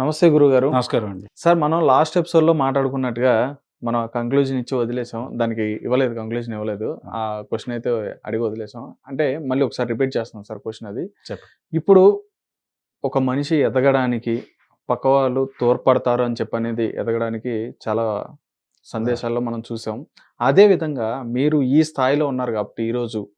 నమస్తే గురుగారు. నమస్కారం అండి. సార్ మనం లాస్ట్ ఎపిసోడ్లో మాట్లాడుకున్నట్టుగా మనం కంక్లూజన్ ఇచ్చి వదిలేసాం. దానికి ఇవ్వలేదు కంక్లూజన్ ఇవ్వలేదు. ఆ. క్వశ్చన్ అయితే అడిగి వదిలేసాం. అంటే మళ్ళీ ఒకసారి రిపీట్ చేస్తున్నాం సార్ క్వశ్చన్ అది. ఇప్పుడు ఒక మనిషి ఎదగడానికి పక్క వాళ్ళు తోడ్పడతారు అని చెప్పనేది ఎదగడానికి చాలా సందేశాల్లో మనం చూసాం. అదే విధంగా మీరు ఈ స్థాయిలో ఉన్నారు కాబట్టి ఈరోజు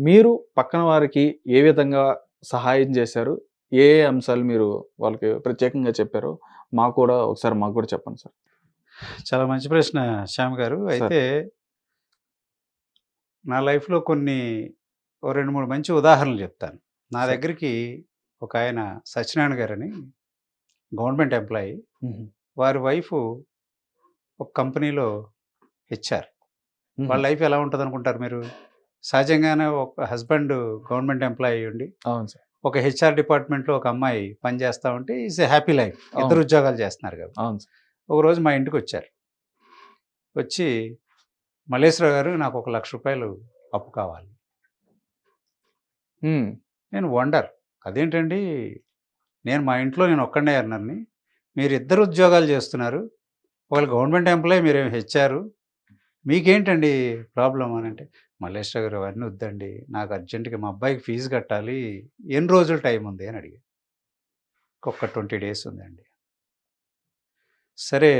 మీరు పక్కన వారికి ఏ విధంగా సహాయం చేశారు? ఏ అంశాలు మీరు వాళ్ళకి ప్రత్యేకంగా చెప్పారో మాకు కూడా ఒకసారి మాకు కూడా చెప్పండి సార్. చాలా మంచి ప్రశ్న శ్యామ్ గారు. అయితే నా లైఫ్లో కొన్ని ఓ రెండు మూడు మంచి ఉదాహరణలు చెప్తాను. నా. దగ్గరికి ఒక ఆయన సత్యనారాయణ గారని గవర్నమెంట్ ఎంప్లాయీ. వారి వైఫ్ ఒక కంపెనీలో హెచ్ఆర్. వాళ్ళ లైఫ్ ఎలా ఉంటుంది అనుకుంటారు మీరు? సహజంగానే ఒక హస్బెండ్ గవర్నమెంట్ ఎంప్లాయీ ఉండి అవును సార్. ఒక హెచ్ఆర్ డిపార్ట్మెంట్లో ఒక అమ్మాయి పని చేస్తూ ఉంటే ఈజ్ ఏ హ్యాపీ లైఫ్. ఇద్దరు. ఉద్యోగాలు చేస్తున్నారు సార్. ఒకరోజు మా ఇంటికి వచ్చారు. వచ్చి మల్లేశ్వరరావు గారు నాకు ఒక లక్ష రూపాయలు అప్పు కావాలి. నేను వండర్. అదేంటండి? నేను మా ఇంట్లో నేను ఒక్కడే అన్నారని మీరు ఇద్దరు ఉద్యోగాలు చేస్తున్నారు. ఒకళ్ళు గవర్నమెంట్ ఎంప్లాయీ మీరేం హెచ్చారు మీకేంటండి ప్రాబ్లం అని అంటే మల్లేశ్వర గారు అవన్నీ వద్దండి. నాకు అర్జెంటుగా మా అబ్బాయికి ఫీజు కట్టాలి. ఎన్ని రోజులు టైం ఉంది? అని అడిగారు ఒక ట్వంటీ డేస్ ఉందండి. సరే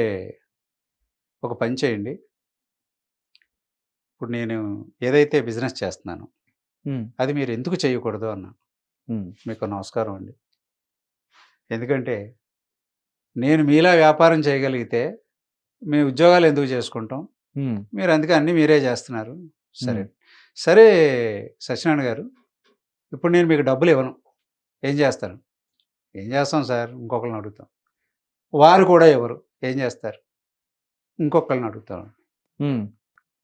ఒక పని చేయండి. ఇప్పుడు నేను ఏదైతే బిజినెస్ చేస్తున్నానో అది మీరు ఎందుకు చేయకూడదు? అన్నా. ఉమ్, మీకు నమస్కారం అండి. ఎందుకంటే నేను మీలా వ్యాపారం చేయగలిగితే మీ ఉద్యోగాలు ఎందుకు చేసుకుంటాం? మీరు అందుకే అన్నీ మీరే చేస్తున్నారు. సరే. సరే సత్యనారాయణ గారు ఇప్పుడు నేను మీకు డబ్బులు ఇవ్వను. ఏం చేస్తారు? ఏం చేస్తాం సార్? ఇంకొకరిని అడుగుతాం. వారు కూడా ఎవరు ఏం చేస్తారు? ఇంకొకరిని అడుగుతాం.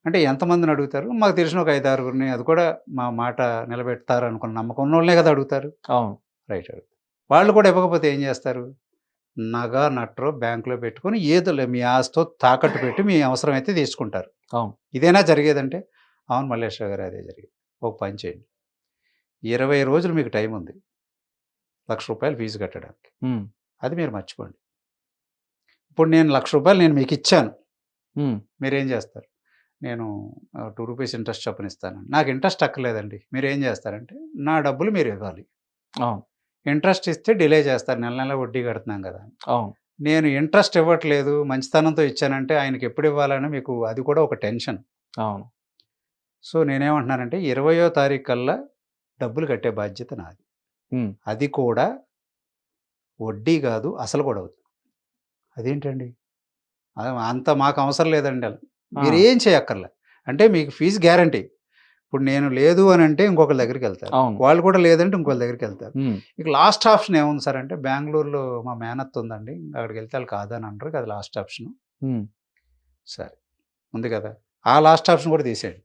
అంటే ఎంతమందిని అడుగుతారు? మాకు తెలిసిన ఒక ఐదు ఆరుగురిని అది కూడా మా మాట నిలబెడతారు అనుకున్న నమ్మకం ఉన్న వాళ్ళనే కదా అడుగుతారు. అవును. రైట్ అడుగుతారు. వాళ్ళు కూడా ఇవ్వకపోతే ఏం చేస్తారు? నగ నట్రో బ్యాంకులో పెట్టుకొని ఏదో మీ ఆస్తో తాకట్టు పెట్టి మీ అవసరం అయితే తీసుకుంటారు. అవును. ఇదేనా జరిగేదంటే? అవును మల్లేశ్వర గారు అదే జరిగేది. ఒక పని చేయండి. ఇరవై రోజులు మీకు టైం ఉంది. లక్ష రూపాయలు ఫీజు కట్టడానికి. అది మీరు మర్చిపోండి. ఇప్పుడు నేను లక్ష రూపాయలు నేను మీకు ఇచ్చాను. మీరేం చేస్తారు? నేను టూ రూపీస్ ఇంట్రెస్ట్ చొప్పున ఇస్తాను నాకు ఇంట్రెస్ట్ అక్కర్లేదండి. మీరు ఏం చేస్తారంటే నా డబ్బులు మీరు ఇవ్వాలి. ఇంట్రెస్ట్ ఇస్తే డిలే చేస్తారు. నెల నెల వడ్డీ కడుతున్నాం కదా. అవును. నేను ఇంట్రెస్ట్ ఇవ్వట్లేదు మంచితనంతో ఇచ్చానంటే ఆయనకి ఎప్పుడు ఇవ్వాలని మీకు అది కూడా ఒక టెన్షన్. అవును. సో నేనేమంటున్నానంటే ఇరవయో తారీఖు కల్లా డబ్బులు కట్టే బాధ్యత నాది. అది కూడా వడ్డీ కాదు అసలు కూడా అవుతుంది అదేంటండి? అదే అంత మాకు అవసరం లేదండి అలా. మీరు ఏం చేయక్కర్లే. అంటే మీకు ఫీజు గ్యారంటీ. ఇప్పుడు నేను లేదు అని అంటే ఇంకొకరి దగ్గరికి వెళ్తారు. వాళ్ళు కూడా లేదంటే ఇంకొకరి దగ్గరికి వెళ్తారు. ఇక లాస్ట్ ఆప్షన్ ఏముంది సార్ అంటే బెంగళూరులో మా మేనత్ ఉందండి. అక్కడికి వెళ్తే వాళ్ళు కాదని అంటారు కదా లాస్ట్ ఆప్షన్. సరే. ఉంది కదా. ఆ లాస్ట్ ఆప్షన్ కూడా తీసేయండి.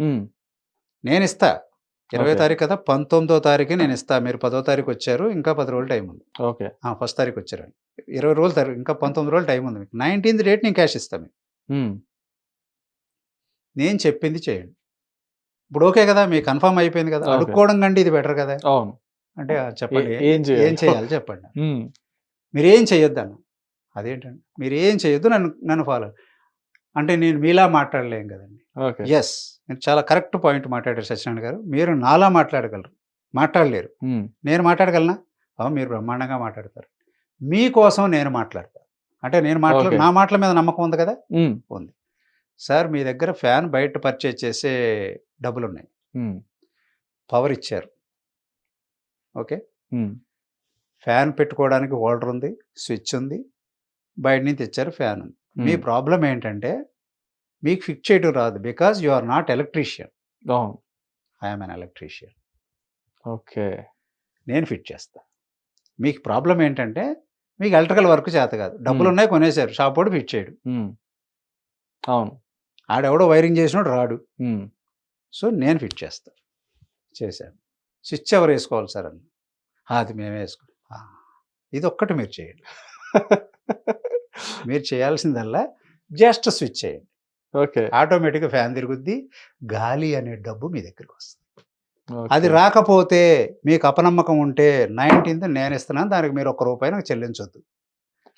నేను ఇస్తా ఇరవై. తారీఖు కదా పంతొమ్మిదో తారీఖు నేను ఇస్తా మీరు పదో తారీఖు వచ్చారు ఇంకా పది రోజులు టైం ఉంది. ఓకే. ఫస్ట్ తారీఖు వచ్చారండి ఇరవై రోజులు తారీఖు ఇంకా పంతొమ్మిది రోజులు టైం ఉంది మీకు. నైన్టీన్త్ డేట్ నేను క్యాష్ ఇస్తాను మీకు. నేను చెప్పింది చేయండి. ఇప్పుడు ఓకే కదా మీకు కన్ఫర్మ్ అయిపోయింది కదా. అడుక్కోవడం కంటే ఇది బెటర్ కదా. అవును. అంటే చెప్పండి ఏ- చేయాలి? చెప్పండి. మీరు ఏం చేయొద్దు అన్న. అదేంటండి? మీరు ఏం చేయొద్దు నన్ను నన్ను ఫాలో. అంటే నేను మీలా మాట్లాడలేం కదండి. ఎస్ మీరు చాలా కరెక్ట్ పాయింట్ మాట్లాడారు సత్యనారాయణ గారు. మీరు నాలా మాట్లాడగలరు. మాట్లాడలేరు. నేను మాట్లాడగలనా? మీరు బ్రహ్మాండంగా మాట్లాడతారు. మీకోసం నేను మాట్లాడతాను అంటే నేను మాట్లా Okay. నా మాటల మీద నమ్మకం ఉంది కదా? ఉంది. సార్ మీ దగ్గర ఫ్యాన్ బయట పర్చేజ్ చేసే డబ్బులు ఉన్నాయి పవర్ ఇచ్చారు. ఓకే? ఫ్యాన్ పెట్టుకోవడానికి హోల్డర్ ఉంది స్విచ్ ఉంది బయట నుంచి తెచ్చారు ఫ్యాన్ ఉంది. మీ ప్రాబ్లం ఏంటంటే మీకు ఫిక్స్ చేయడం రాదు. Because you are not electrician అవును. I'm an electrician okay. నేను ఫిట్ చేస్తా. మీకు ప్రాబ్లం ఏంటంటే మీకు ఎలక్ట్రికల్ వర్క్ చేత కాదు. డబ్బులు. ఉన్నాయి కొనేసారు షాప్ వాడు ఫిట్ చేయడు. అవును. ఆడెవడో వైరింగ్ చేసినోడు రాడు. సో నేను ఫిట్ చేస్తా. చేశాను. స్విచ్ ఎవరు వేసుకోవాలి సార్ అని "ఆ, అది మేమే వేసుకో "ఆ, ఇది ఒక్కటి మీరు చేయండి. మీరు చేయాల్సిందల్లా జస్ట్ స్విచ్ చేయండి. ఓకే. ఆటోమేటిక్గా ఫ్యాన్ తిరుగుద్ది గాలి అనే డబ్బు మీ దగ్గరికి వస్తుంది. అది రాకపోతే మీకు అపనమ్మకం ఉంటే నైన్టీన్త్ నేను ఇస్తున్నాను దానికి మీరు ఒక్క రూపాయి నాకు చెల్లించొద్దు.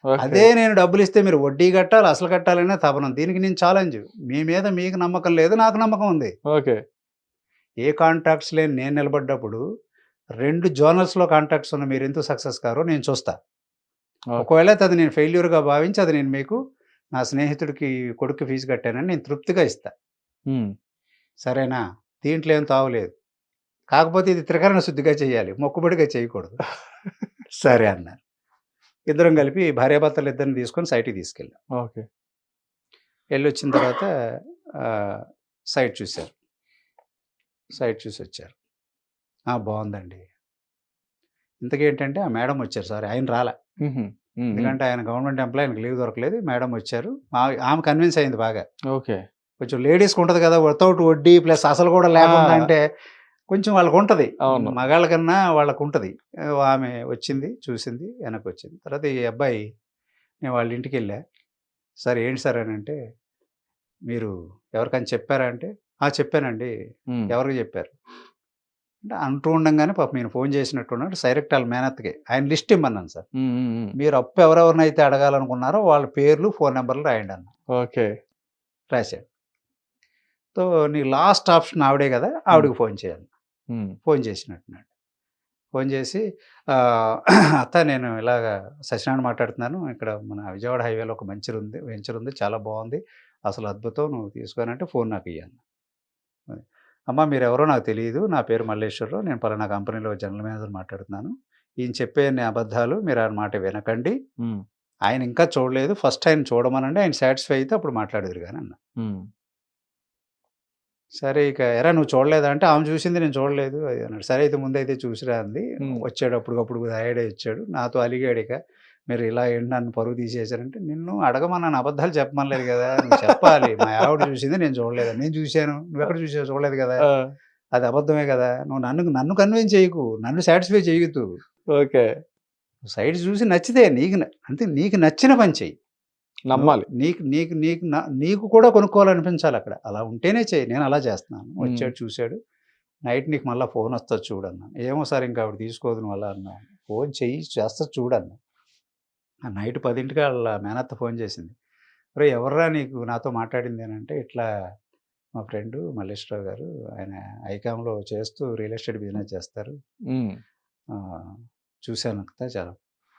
అదే నేను డబ్బులు ఇస్తే మీరు వడ్డీ కట్టాలి అసలు కట్టాలనే తపనం. దీనికి నేను ఛాలెంజ్ మీ మీద మీకు నమ్మకం లేదు నాకు నమ్మకం ఉంది. ఓకే. ఏ కాంట్రాక్ట్స్ లేని నేను నిలబడ్డప్పుడు రెండు జోనల్స్లో కాంట్రాక్ట్స్ ఉన్న మీరు ఎందుకు సక్సెస్ కారో నేను చూస్తా. ఒకవేళ అది నేను ఫెయిల్యూర్గా భావించి అది నేను మీకు నా స్నేహితుడికి కొడుకు ఫీజు కట్టానని నేను తృప్తిగా ఇస్తా. సరేనా? దీంట్లో ఏం తావులేదు కాకపోతే ఇది త్రికరణ శుద్ధిగా చేయాలి. మొక్కుబడిగా చేయకూడదు. సరే అన్నారు. ఇద్దరం కలిపి భార్యాభర్తలు ఇద్దరిని తీసుకొని సైట్కి తీసుకెళ్ళాం. ఓకే. వెళ్ళి వచ్చిన తర్వాత సైట్ చూశారు. సైట్ చూసి వచ్చారు. "ఆ, బాగుందండి. ఇంతకేంటంటే ఆ మేడం వచ్చారు సార్. ఆయన రాలే. ఎందుకంటే ఆయన గవర్నమెంట్ ఎంప్లాయ్ ఆయనకు లీవ్ దొరకలేదు. మేడం వచ్చారు. ఆమె కన్విన్స్ అయింది బాగా. ఓకే. కొంచెం లేడీస్కి ఉంటుంది కదా వితౌట్ వడ్డీ ప్లస్ అసలు కూడా లేకుండా. అంటే కొంచెం వాళ్ళకు ఉంటుంది అవును. మగాళ్ళ కన్నా వాళ్ళకు ఉంటుంది ఆమె వచ్చింది చూసింది వెనక్కి వచ్చింది తర్వాత ఈ అబ్బాయి నేను వాళ్ళ ఇంటికి వెళ్ళా సార్ ఏంటి సార్ అని అంటే మీరు ఎవరికైనా చెప్పారా అంటే ఆ చెప్పానండి. ఎవరికి చెప్పారు? అంటే అంటూ ఉండంగానే పాప నేను ఫోన్ చేసినట్టున్నాడు డైరెక్ట్ వాళ్ళ మేనత్కి ఆయన లిస్ట్ ఇమ్మన్నాను సార్. మీరు అప్పు ఎవరెవరినైతే అడగాలనుకున్నారో వాళ్ళ పేర్లు ఫోన్ నెంబర్లు రాయండి అన్న. ఓకే. రాశాడు. సో నీ లాస్ట్ ఆప్షన్ ఆవిడే కదా ఆవిడకి ఫోన్ చేయాలి. ఫోన్ చేసినట్టున్నాడు. ఫోన్ చేసి "ఆ, అత్త నేను ఇలాగ సత్యనారాయణ మాట్లాడుతున్నాను. ఇక్కడ మన విజయవాడ హైవేలో ఒక వెంచర్ ఉంది. వెంచర్ ఉంది. చాలా బాగుంది. అసలు అద్భుతం. నువ్వు తీసుకోనంటే ఫోన్ నాకు ఇయ్యాను అమ్మ మీరు ఎవరో నాకు తెలియదు నా పేరు మల్లేశ్వరరావు. నేను పలానా కంపెనీలో జనరల్ మేనేజర్ మాట్లాడుతున్నాను. ఈయన చెప్పే అన్ని అబద్ధాలు మీరు ఆయన మాట వినకండి. ఆయన ఇంకా చూడలేదు. ఫస్ట్ ఆయన చూడమనండి. ఆయన సాటిస్ఫై అయితే అప్పుడు మాట్లాడేది కానీ అన్న. సరే ఇక ఎరా నువ్వు చూడలేదా అంటే ఆమె చూసింది నేను చూడలేదు. అది అన్నాడు. సరే అయితే ముందైతే చూసిరా అంది. వచ్చాడు అప్పటికప్పుడు. రాయడే వచ్చాడు. నాతో అలిగాడు ఇక. మీరు ఇలా ఏంటి నన్ను పరువు తీసేశారంటే నిన్ను అడగమన్నాను అబద్ధాలు చెప్పమనలేదు కదా నువ్వు చెప్పాలి. మా ఆవిడ చూసింది నేను చూడలేదు. నేను చూశాను. నువ్వు ఎక్కడ చూసావు చూడలేదు కదా. అది అబద్ధమే కదా. నువ్వు నన్ను నన్ను కన్విన్స్ చేయకు. నన్ను సాటిస్ఫై చేయొద్దు. ఓకే. సైడ్ చూసి నచ్చితే నీకు అంటే నీకు నచ్చిన పని చెయ్యి. నమ్మాలి. నీకు నీకు నీకు నీకు కూడా కొనుక్కోవాలనిపించాలి అక్కడ. అలా ఉంటేనే చేయి నేను అలా చేస్తున్నాను. వచ్చాడు చూశాడు. నైట్ నీకు మళ్ళీ ఫోన్ వస్తుంది చూడన్నా ఏమో సార్ ఇంకా ఆవిడ తీసుకోదు నువ్వు అలా అన్నా ఫోన్ చెయ్యి చేస్తా చూడన్నా నైట్ పదింటికి వాళ్ళ మేనత్త ఫోన్ చేసింది. రే ఎవర్రా నీకు నాతో మాట్లాడింది? అని అంటే ఇట్లా మా ఫ్రెండ్ మల్లేశ్వరరావు గారు ఆయన ఐకామ్లో చేస్తూ రియల్ ఎస్టేట్ బిజినెస్ చేస్తారు. చూశాను అంతా చాలా.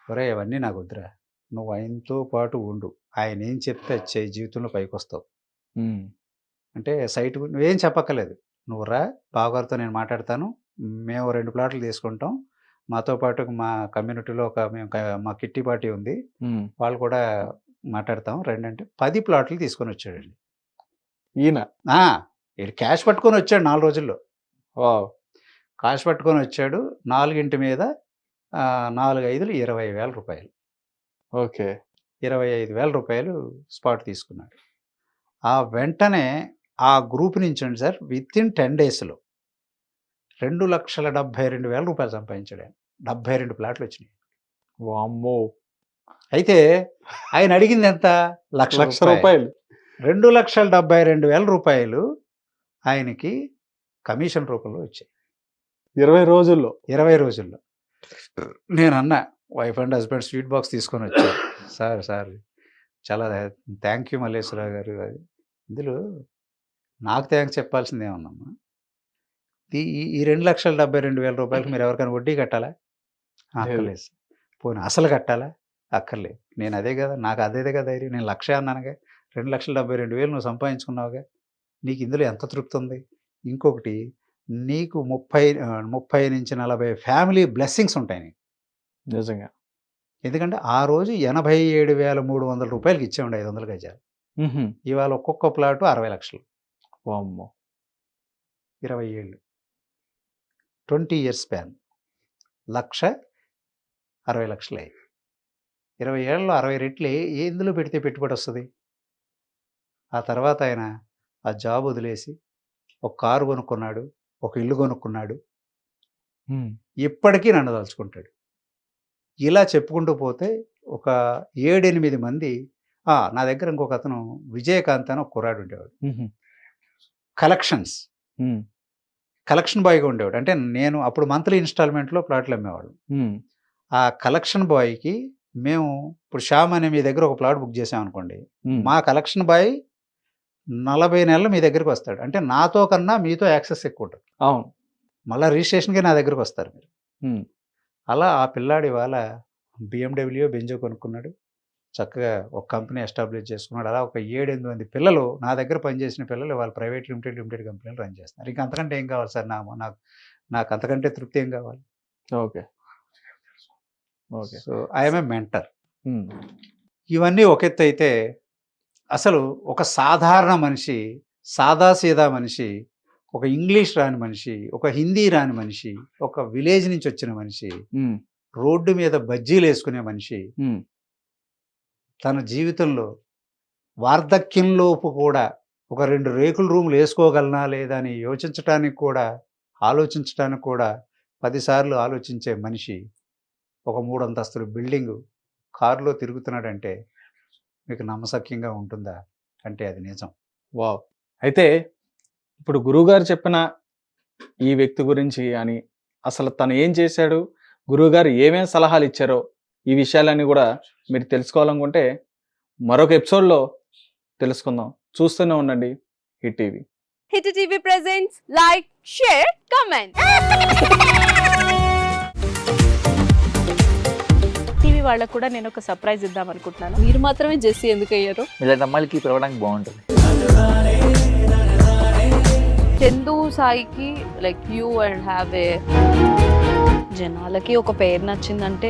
ఒరే అవన్నీ నాకు వద్దురా. నువ్వు ఆయనతో పాటు ఉండు. ఆయన ఏం చెప్తే చేయి జీవితంలో పైకి వస్తావు. అంటే సైట్ నువ్వేం చెప్పక్కర్లేదు. నువ్వు రా బావగారితో నేను మాట్లాడతాను. మేము రెండు ప్లాట్లు తీసుకుంటాం. మాతో పాటు మా కమ్యూనిటీలో ఒక మేము మా కిట్టి పార్టీ ఉంది. వాళ్ళు కూడా మాట్లాడతాం. రెండు అంటే పది ప్లాట్లు తీసుకొని వచ్చాడండి. ఈయన? క్యాష్ పట్టుకొని వచ్చాడు నాలుగు రోజుల్లో. వావ్! కాశ్ పట్టుకొని వచ్చాడు. నాలుగింటి మీద నాలుగు ఐదులు ఇరవై వేల రూపాయలు. ఓకే. ఇరవై ఐదు వేల రూపాయలు స్పాట్ తీసుకున్నాడు. ఆ వెంటనే ఆ గ్రూప్ నుంచి అండి సార్ విత్ ఇన్ టెన్ డేస్లో రెండు లక్షల డెబ్బై రెండు వేల రూపాయలు సంపాదించాడు ఆయన. డెబ్బై రెండు ప్లాట్లు వచ్చినాయి వామ్మో! అయితే ఆయన అడిగింది ఎంత? లక్ష లక్ష రూపాయలు. రెండు లక్షల డెబ్బై రెండు వేల రూపాయలు ఆయనకి కమిషన్ రూపంలో వచ్చాయి. ఇరవై రోజుల్లో. ఇరవై రోజుల్లో. నేను అన్న wife and husband sweet box తీసుకొని వచ్చారు. సార్ సార్ చాలా థ్యాంక్ యూ మల్లేశ్వరరావు గారు. అది ఇందులో నాకు థ్యాంక్స్ చెప్పాల్సింది ఏమన్నమ్మా ఈ రెండు లక్షల డెబ్బై రెండు వేల రూపాయలకి మీరు ఎవరికైనా వడ్డీ కట్టాలా? అక్కర్లేదు. పోనీ అసలు కట్టాలా? అక్కర్లేదు. నేను అదే కదా నాకు అదేదే కదా ధైర్యం. నేను లక్ష అన్నానుగా రెండు లక్షల డెబ్బై రెండు వేలు నువ్వు సంపాదించుకున్నావుగా నీకు ఇందులో ఎంత తృప్తి ఉంది? ఇంకొకటి నీకు ముప్పై ముప్పై నుంచి నలభై ఫ్యామిలీ బ్లెస్సింగ్స్ ఉంటాయి నీకు. నిజంగా. ఎందుకంటే ఆ రోజు ఎనభై ఏడు వేల మూడు వందల రూపాయలకి ఇచ్చేయండి ఐదు వందల గజాలు. ఇవాళ ఒక్కొక్క ప్లాటు అరవై లక్షలు. వామ్మో. ఇరవై ఏళ్ళు. Twenty years span. లక్ష అరవై లక్షలు. అయ్యి ఇరవై ఏళ్ళలో అరవై రెట్లు ఏ- ఎందులో పెడితే పెట్టుబడి వస్తుంది? ఆ తర్వాత ఆయన ఆ జాబ్ వదిలేసి ఒక కారు కొనుక్కున్నాడు ఒక ఇల్లు కొనుక్కున్నాడు. ఇప్పటికీ నన్ను తలుచుకుంటాడు. ఇలా చెప్పుకుంటూ పోతే ఒక ఏడెనిమిది మంది "ఆ, నా దగ్గర ఇంకొక అతను విజయకాంత్ అని ఒక కుర్రాడు ఉండేవాడు. కలెక్షన్స్. కలెక్షన్ బాయ్గా ఉండేవాడు. అంటే నేను అప్పుడు మంత్లీ ఇన్స్టాల్మెంట్లో ప్లాట్లు అమ్మేవాడు. ఆ కలెక్షన్ బాయ్కి మేము ఇప్పుడు శ్యామ్ అనే మీ దగ్గర ఒక ప్లాట్ బుక్ చేసాం అనుకోండి. మా కలెక్షన్ బాయ్ నలభై నెలలు మీ దగ్గరికి వస్తాడు. అంటే నాతో కన్నా మీతో యాక్సెస్ ఎక్కువ ఉంటుంది అవును. మళ్ళీ రిజిస్ట్రేషన్కి నా దగ్గరికి వస్తారు మీరు. అలా ఆ పిల్లాడు ఇవాళ బిఎండబ్ల్యూ బెంజో కొనుక్కున్నాడు. చక్కగా ఒక కంపెనీ ఎస్టాబ్లిష్ చేసుకున్నాడు. అలా ఒక ఏడెనిమిది మంది పిల్లలు నా దగ్గర పనిచేసిన పిల్లలు వాళ్ళు private limited limited companies run చేస్తున్నారు. ఇంకా అంతకంటే ఏం కావాలి సార్ నా నాకు నాకు అంతకంటే తృప్తి ఏం కావాలి? Okay. Okay. So I'm a mentor ఇవన్నీ ఒక ఎత్తు అయితే అసలు ఒక సాధారణ మనిషి సాదాసీదా మనిషి ఒక ఇంగ్లీష్ రాని మనిషి ఒక హిందీ రాని మనిషి ఒక విలేజ్ నుంచి వచ్చిన మనిషి రోడ్డు మీద బజ్జీలు వేసుకునే మనిషి తన జీవితంలో వార్ధక్యంలోపు కూడా ఒక రెండు రేకుల రూములు వేసుకోగలనా లేదా అని యోచించటానికి కూడా ఆలోచించటానికి కూడా పదిసార్లు ఆలోచించే మనిషి ఒక మూడు అంతస్తులు బిల్డింగు కారులో తిరుగుతున్నాడంటే మీకు నమ్మసక్యంగా ఉంటుందా? అంటే అది నిజం. వావ్. అయితే ఇప్పుడు గురువుగారు చెప్పిన ఈ వ్యక్తి గురించి అని అసలు తను ఏం చేశాడు? గురువుగారు ఏమేం సలహాలు ఇచ్చారో ఈ విషయాలన్నీ కూడా మీరు తెలుసుకోవాలనుకుంటే మరొక ఎపిసోడ్లో తెలుసుకుందాం. చూస్తూనే ఉండండి hit TV. Hit TV presents like share comment TV వాళ్ళకు కూడా నేను ఒక సర్ప్రైజ్ ఇద్దాం అనుకుంటున్నాను. మీరు మాత్రమే జెస్సీ ఎందుకు అయ్యారు ఇలాంటి అమ్మాయిలకి పిలవడానికి బాగుంటుంది. చందు సాయికి like you and have a జనాలకి ఒక పేరు నచ్చిందంటే